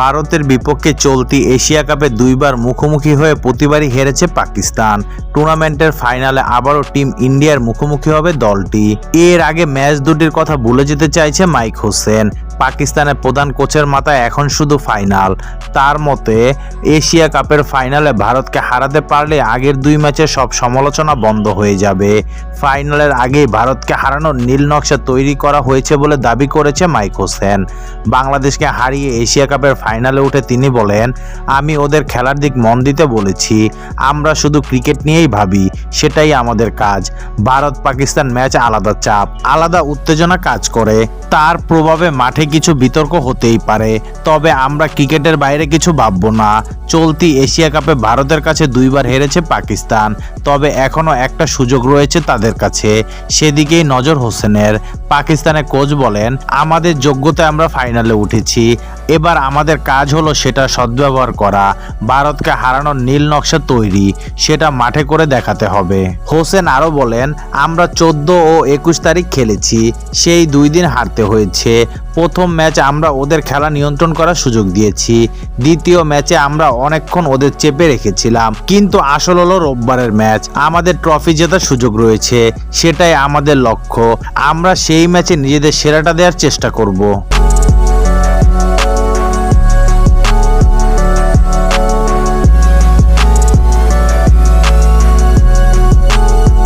ভারতের বিপক্ষে চলতি এশিয়া কাপে দুইবার মুখোমুখি হয়ে প্রতিবারই হেরেছে পাকিস্তান। টুর্নামেন্টের ফাইনালে আবারও টিম ইন্ডিয়ার মুখোমুখি হবে দলটি। এর আগে ম্যাচ দুটির কথা বলে যেতে চাইছে মাইক হোসেন। পাকিস্তানের প্রধান কোচের মাথায় এখন শুধু ফাইনাল। তার মতে, এশিয়া কাপের ফাইনালে ভারতকে হারাতে পারলে আগের দুই ম্যাচের সব সমালোচনা বন্ধ হয়ে যাবে। ফাইনালের আগেই ভারতকে হারানোর নীল নকশা তৈরি করা হয়েছে বলে দাবি করেছে মাইক হোসেন। বাংলাদেশকে হারিয়ে এশিয়া কাপের ফাইনালে উঠে তিনি বলেন, আমি ওদের খেলার দিক মন দিতে বলেছি। আমরা শুধু ক্রিকেট নিয়েই ভাবি, সেটাই আমাদের কাজ। ভারত পাকিস্তান ম্যাচ আলাদা চাপ, আলাদা উত্তেজনা কাজ করে। তার প্রভাবে মাঠে কিছু বিতর্ক হতেই পারে। তবে আমরা ক্রিকেটের বাইরে কিছু ভাবব না। চলতি এশিয়া কাপে ভারতের কাছে দুইবার হেরেছে পাকিস্তান। তবে এখনও একটা সুযোগ রয়েছে তাদের কাছে। সেদিকেই নজর হোসেনের। পাকিস্তানের কোচ বলেন, আমাদের যোগ্যতায় আমরা ফাইনালে উঠেছি। এবার আমাদের কাজ হলো সেটা সদ্ব্যবহার করা, ভারতকে হারানোর নীল নকশা তৈরি, সেটা মাঠে করে দেখাতে হবে। হোসেন আরও বলেন, আমরা চোদ্দ ও একুশ তারিখ খেলেছি, সেই দুই দিন হারতে হয়েছে। প্রথম ম্যাচ আমরা ওদের খেলা নিয়ন্ত্রণ করার সুযোগ দিয়েছি। দ্বিতীয় ম্যাচে আমরা অনেকক্ষণ ওদের চেপে রেখেছিলাম। কিন্তু আসল হলো রোববারের ম্যাচ। আমাদের ট্রফি জেতার সুযোগ রয়েছে, সেটাই আমাদের লক্ষ্য। আমরা সেই ম্যাচে নিজেদের সেরাটা দেওয়ার চেষ্টা করব।